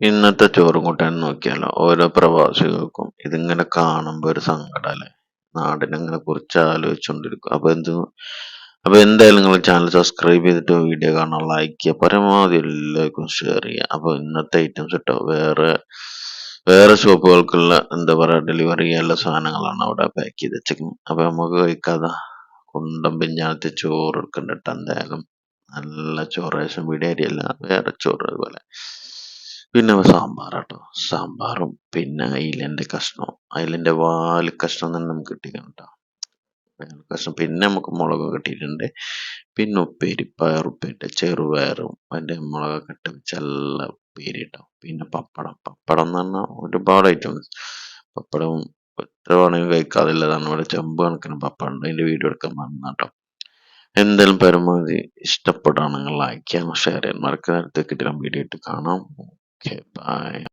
ഇന്നത്തെ ചോറും കൂട്ടാൻ നോക്കിയാലോ? ഓരോ പ്രവാസികൾക്കും ഇതിങ്ങനെ കാണുമ്പോൾ ഒരു സങ്കടമല്ലേ നാടിനെ കുറിച്ച് ആലോചിച്ചുകൊണ്ടിരിക്കും അപ്പൊ എന്ത് അപ്പൊ എന്തായാലും നിങ്ങൾ ചാനൽ സബ്സ്ക്രൈബ് ചെയ്തിട്ട് വീഡിയോ കാണാൻ ലൈക്ക് ചെയ്യുക. പരമാവധി എല്ലാവർക്കും ഷെയർ ചെയ്യുക. അപ്പൊ ഇന്നത്തെ ഐറ്റംസ് ഇട്ടോ? വേറെ വേറെ ഷോപ്പുകൾക്കുള്ള എന്താ പറയാ ഡെലിവറി ചെയ്യാനുള്ള സാധനങ്ങളാണ് അവിടെ പാക്ക് ചെയ്ത് വെച്ചേക്കുന്നത്. അപ്പൊ നമുക്ക് കഴിക്കാതെ. കുണ്ടം പിഞ്ഞാനത്തെ ചോറ് എടുക്കണ്ടിട്ട് എന്തായാലും. നല്ല ചോറ് റേഷൻ പീടിക വേറെ ചോറ് അതുപോലെ. പിന്നെ സാമ്പാർ കേട്ടോ സാമ്പാറും പിന്നെ അയിലന്റെ കഷ്ണം അയിലന്റെ വാൽ കഷ്ണം തന്നെ നമുക്ക് കിട്ടിക്കണം കേട്ടോ. കഷ്ണം. പിന്നെ നമുക്ക് മുളക് കിട്ടിയിട്ടുണ്ട്. പിന്നെ ഉപ്പേരി പയറുപ്പേരിട്ട ചെറുപയറും അതിന്റെ മുളകൊക്കെ ഇട്ട് ചെല്ല ഉപ്പേരി കേട്ടോ പിന്നെ പപ്പടം. പപ്പടം എന്ന് പറഞ്ഞാൽ ഒരുപാട് ഐറ്റംസ് പപ്പടവും എത്ര വേണമെങ്കിൽ കഴിക്കാതില്ലതാണ് ഇവിടെ ചെമ്പ് കണക്കിന് പപ്പടം ഉണ്ട്. അതിന്റെ വീഡിയോ എടുക്കാൻ മറന്ന കേട്ടോ. എന്തായാലും പരമാവധി ഇഷ്ടപ്പെടുകയാണെങ്കിൽ ലൈക്ക് ചെയ്യണം ഷെയർ ചെയ്യാൻ മറക്കാതെ അടുത്തേക്ക് കിട്ടിയ വീഡിയോ ഇട്ട് കാണാം. goodbye